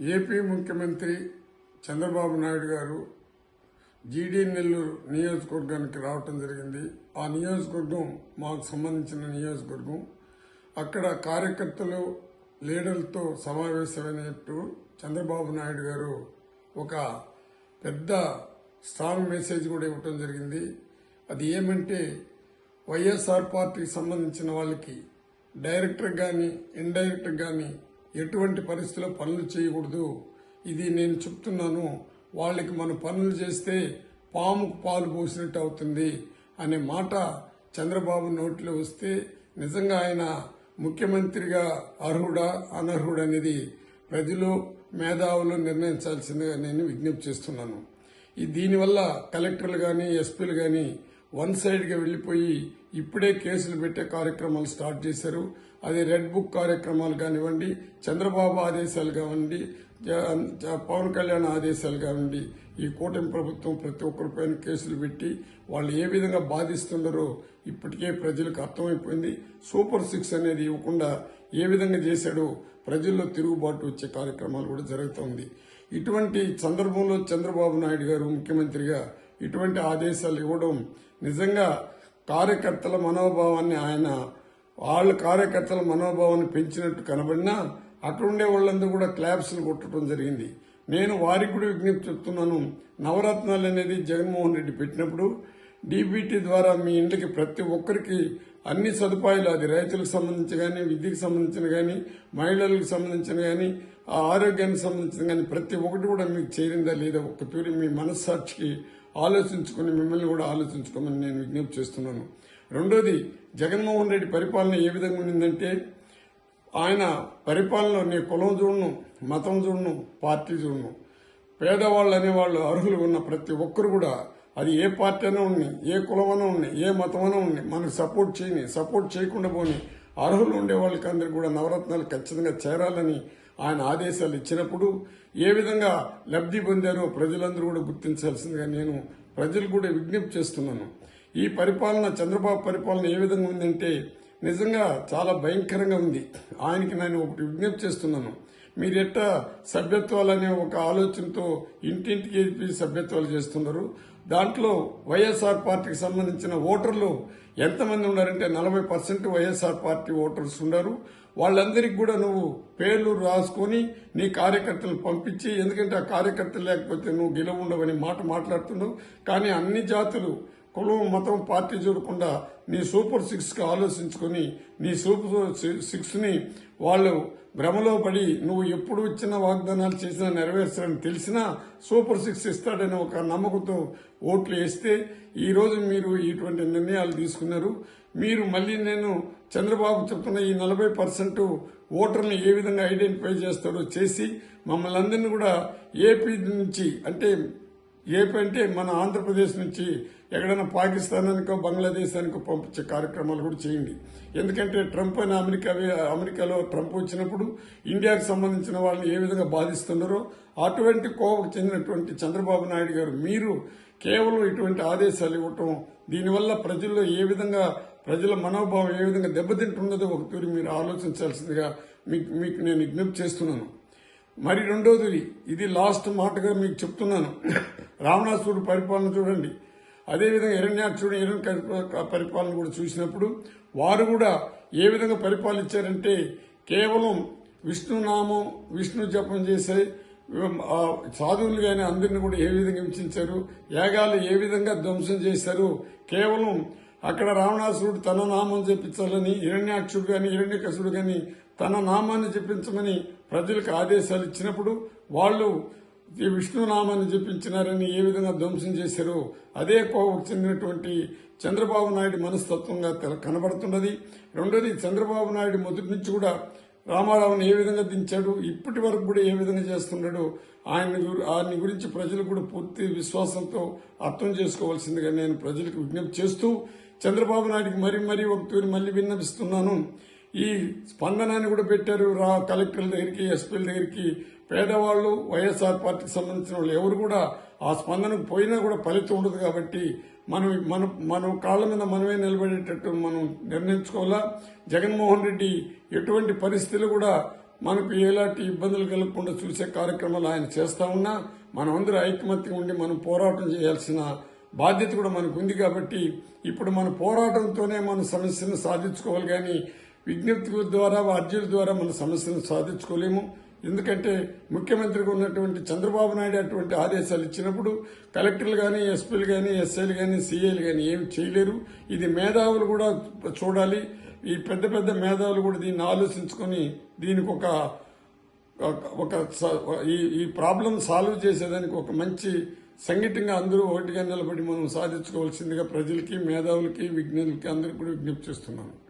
AP ముఖ్యమంత్రి చంద్రబాబు నాయుడు గారు జీడీ నెల్లూరు నియోజకవర్గానికి రావటం జరిగింది. ఆ నియోజకవర్గం మాకు సంబంధించిన నియోజకవర్గం. అక్కడ కార్యకర్తలు లీడర్లతో సమావేశమైనట్టు చంద్రబాబు నాయుడు గారు ఒక పెద్ద స్ట్రాంగ్ మెసేజ్ కూడా ఇవ్వటం జరిగింది. అది ఏమంటే వైఎస్ఆర్ పార్టీకి సంబంధించిన వాళ్ళకి డైరెక్టర్ కానీ ఇండైరెక్టర్ కానీ ఎటువంటి పరిస్థితిలో పనులు చేయకూడదు. ఇది నేను చెప్తున్నాను. వాళ్ళకి మనం పనులు చేస్తే పాముకు పాలు పోసినట్టు అవుతుంది అనే మాట చంద్రబాబు నోట్లో వస్తే నిజంగా ఆయన ముఖ్యమంత్రిగా అర్హుడా అనర్హుడా అనేది ప్రజలు మేధావులు నిర్ణయించాల్సిందిగా నేను విజ్ఞప్తి చేస్తున్నాను. దీనివల్ల కలెక్టర్లు కానీ ఎస్పీలు కానీ వన్ సైడ్గా వెళ్ళిపోయి ఇప్పుడే కేసులు పెట్టే కార్యక్రమాలు స్టార్ట్ చేశారు. అది రెడ్ బుక్ కార్యక్రమాలు కానివ్వండి చంద్రబాబు ఆదేశాలు కానివ్వండి పవన్ కళ్యాణ్ ఆదేశాలు కానివ్వండి ఈ కూటమి ప్రభుత్వం ప్రతి ఒక్కరిపైన కేసులు పెట్టి వాళ్ళు ఏ విధంగా బాధిస్తున్నారో ఇప్పటికే ప్రజలకు అర్థమైపోయింది. సూపర్ సిక్స్ అనేది ఇవ్వకుండా ఏ విధంగా చేశాడో ప్రజల్లో తిరుగుబాటు వచ్చే కార్యక్రమాలు కూడా జరుగుతోంది ఇటువంటి సందర్భంలో చంద్రబాబు నాయుడు గారు ముఖ్యమంత్రిగా ఇటువంటి ఆదేశాలు ఇవ్వడం నిజంగా కార్యకర్తల మనోభావాన్ని ఆయన వాళ్ళ కార్యకర్తల మనోభావాన్ని పెంచినట్టు కనబడినా అక్కడుండే వాళ్ళందరూ కూడా క్లాప్స్లు కొట్టడం జరిగింది. నేను వారికి కూడా విజ్ఞప్తి చెప్తున్నాను. నవరత్నాలు అనేది జగన్మోహన్ రెడ్డి పెట్టినప్పుడు డీబీటీ ద్వారా మీ ఇంటికి ప్రతి ఒక్కరికి అన్ని సదుపాయాలు అది రైతులకు సంబంధించి కానీ విద్యకు సంబంధించిన కానీ మహిళలకు సంబంధించిన కానీ ఆ ఆరోగ్యానికి సంబంధించిన కానీ ప్రతి ఒక్కటి కూడా మీకు చేరిందా లేదా ఒక్క తూరి మీ మనస్సాక్షికి ఆలోచించుకుని మిమ్మల్ని కూడా ఆలోచించుకోమని నేను విజ్ఞప్తి చేస్తున్నాను. రెండోది జగన్మోహన్ రెడ్డి పరిపాలన ఏ విధంగా ఉండిందంటే ఆయన పరిపాలనలో నీ కులం చూడను మతం చూడను పార్టీ చూడను. పేదవాళ్ళు అనేవాళ్ళు అర్హులు ఉన్న ప్రతి ఒక్కరు కూడా అది ఏ పార్టీ అయినా ఉండి ఏ కులమైనా ఉండి ఏ మతమైనా ఉండి మనకు సపోర్ట్ చేయని సపోర్ట్ చేయకుండా పోని అర్హులు ఉండే వాళ్ళకి అందరికి కూడా నవరత్నాలు ఖచ్చితంగా చేరాలని ఆయన ఆదేశాలు ఇచ్చినప్పుడు ఏ విధంగా లబ్ధి పొందారో ప్రజలందరూ కూడా గుర్తించాల్సిందిగా నేను ప్రజలు కూడా విజ్ఞప్తి చేస్తున్నాను. ఈ పరిపాలన చంద్రబాబు పరిపాలన ఏ విధంగా ఉందంటే నిజంగా చాలా భయంకరంగా ఉంది. ఆయనకి నేను ఒకటి విజ్ఞప్తి చేస్తున్నాను. మీరు ఎట్టా సభ్యత్వాలు అనే ఒక ఆలోచనతో ఇంటింటికి సభ్యత్వాలు చేస్తున్నారు. దాంట్లో వైఎస్ఆర్ పార్టీకి సంబంధించిన ఓటర్లు ఎంతమంది ఉన్నారంటే నలభై పర్సెంట్ వైఎస్ఆర్ పార్టీ ఓటర్స్ ఉన్నారు. వాళ్ళందరికీ కూడా నువ్వు పేర్లు రాసుకొని నీ కార్యకర్తలు పంపించి ఎందుకంటే ఆ కార్యకర్తలు లేకపోతే నువ్వు గెలవుండవని మాట మాట్లాడుతున్నావు. కానీ అన్ని జాతులు కులం మతం పార్టీ చూడకుండా నీ సూపర్ సిక్స్కి ఆలోచించుకొని నీ సూపర్ సిక్స్ని వాళ్ళు భ్రమలో పడి నువ్వు ఎప్పుడు ఇచ్చిన వాగ్దానాలు చేసినా నెరవేర్చాలని తెలిసినా సూపర్ సిక్స్ ఇస్తాడని ఒక నమ్మకంతో ఓట్లు వేస్తే ఈరోజు మీరు ఇటువంటి నిర్ణయాలు తీసుకున్నారు. మీరు మళ్ళీ నేను చంద్రబాబు చెప్తున్న ఈ నలభై పర్సెంట్ ఓటర్ని ఏ విధంగా ఐడెంటిఫై చేస్తాడో చేసి మమ్మల్ని అందరినీ కూడా ఏపీ నుంచి అంటే ఏపీ అంటే మన ఆంధ్రప్రదేశ్ నుంచి ఎక్కడైనా పాకిస్తానానికో బంగ్లాదేశానికో పంపించే కార్యక్రమాలు కూడా చేయండి. ఎందుకంటే ట్రంప్ అని అమెరికా అమెరికాలో ట్రంప్ వచ్చినప్పుడు ఇండియాకు సంబంధించిన వాళ్ళని ఏ విధంగా బాధిస్తున్నారో అటువంటి కోవకు చెందినటువంటి చంద్రబాబు నాయుడు గారు మీరు కేవలం ఇటువంటి ఆదేశాలు ఇవ్వటం దీనివల్ల ప్రజల్లో ఏ విధంగా ప్రజల మనోభావం ఏ విధంగా దెబ్బతింటున్నదో ఒక తూరి మీరు ఆలోచించాల్సిందిగా మీకు మీకు నేను విజ్ఞప్తి చేస్తున్నాను. మరి రెండోది ఇది లాస్ట్ మాటగా మీకు చెప్తున్నాను. రావణాసుడు పరిపాలన చూడండి. అదేవిధంగా హిరణ్యాక్షుడు హిరణ్య పరిపాలన కూడా చూసినప్పుడు వారు కూడా ఏ విధంగా పరిపాలించారంటే కేవలం విష్ణునామం విష్ణు జపం చేసే సాధువులు కానీ అందరిని కూడా ఏ విధంగా హింసించారు యాగాలు ఏ విధంగా ధ్వంసం చేశారు కేవలం అక్కడ రావణాసురుడు తన నామం చెప్పించాలని హిరణ్యాక్షుడు కానీ హిరణ్యకసుడు కానీ తన నామాన్ని చెప్పించమని ప్రజలకు ఆదేశాలు ఇచ్చినప్పుడు వాళ్ళు ఈ విష్ణునామాన్ని జపించినారని ఏ విధంగా ధ్వంసం చేశారో అదే కోవకు చెందినటువంటి చంద్రబాబు నాయుడు మనస్తత్వంగా తెల- కనబడుతున్నది. రెండోది చంద్రబాబు నాయుడు మొదటి నుంచి కూడా రామారావుని ఏ విధంగా దించాడు ఇప్పటి వరకు కూడా ఏ విధంగా చేస్తున్నాడు ఆయన ఆయన గురించి ప్రజలు కూడా పూర్తి విశ్వాసంతో అర్థం చేసుకోవాల్సిందిగా నేను ప్రజలకు విజ్ఞప్తి చేస్తూ చంద్రబాబు నాయుడికి మరీ మరీ ఒక మళ్ళీ విన్నవిస్తున్నాను. ఈ స్పందనాన్ని కూడా పెట్టారు రా కలెక్టర్ల దగ్గరికి ఎస్పీల దగ్గరికి. పేదవాళ్ళు వైఎస్ఆర్ పార్టీకి సంబంధించిన వాళ్ళు ఎవరు కూడా ఆ స్పందనకు పోయినా కూడా ఫలితం ఉండదు కాబట్టి మనం మన మన కాళ్ళ మీద మనమే నిలబడేటట్టు మనం నిర్ణయించుకోవాలా? జగన్మోహన్ రెడ్డి ఎటువంటి పరిస్థితులు కూడా మనకు ఎలాంటి ఇబ్బందులు కలగకుండా చూసే కార్యక్రమాలు ఆయన చేస్తా ఉన్నా మనమందరూ ఐకమత్యం ఉండి మనం పోరాటం చేయాల్సిన బాధ్యత కూడా మనకు ఉంది కాబట్టి ఇప్పుడు మన పోరాటంతోనే మన సమస్యను సాధించుకోవాలి కానీ విజ్ఞప్తి ద్వారా అర్జీల ద్వారా మన సమస్యను సాధించుకోలేము. ఎందుకంటే ముఖ్యమంత్రిగా ఉన్నటువంటి చంద్రబాబు నాయుడు అటువంటి ఆదేశాలు ఇచ్చినప్పుడు కలెక్టర్లు కానీ ఎస్పీలు కానీ ఎస్ఐలు కానీ సీఏలు కానీ ఏమి చేయలేరు. ఇది మేధావులు కూడా చూడాలి. ఈ పెద్ద పెద్ద మేధావులు కూడా దీన్ని ఆలోచించుకొని దీనికి ఒక ఒక- ఈ ఈ ప్రాబ్లం సాల్వ్ చేసేదానికి ఒక మంచి సంఘటితంగా అందరూ ఒకటిగా నిలబడి మనం సాధించుకోవాల్సిందిగా ప్రజలకి మేధావులకి విజ్ఞానులకి అందరికీ కూడా విజ్ఞప్తి చేస్తున్నాను.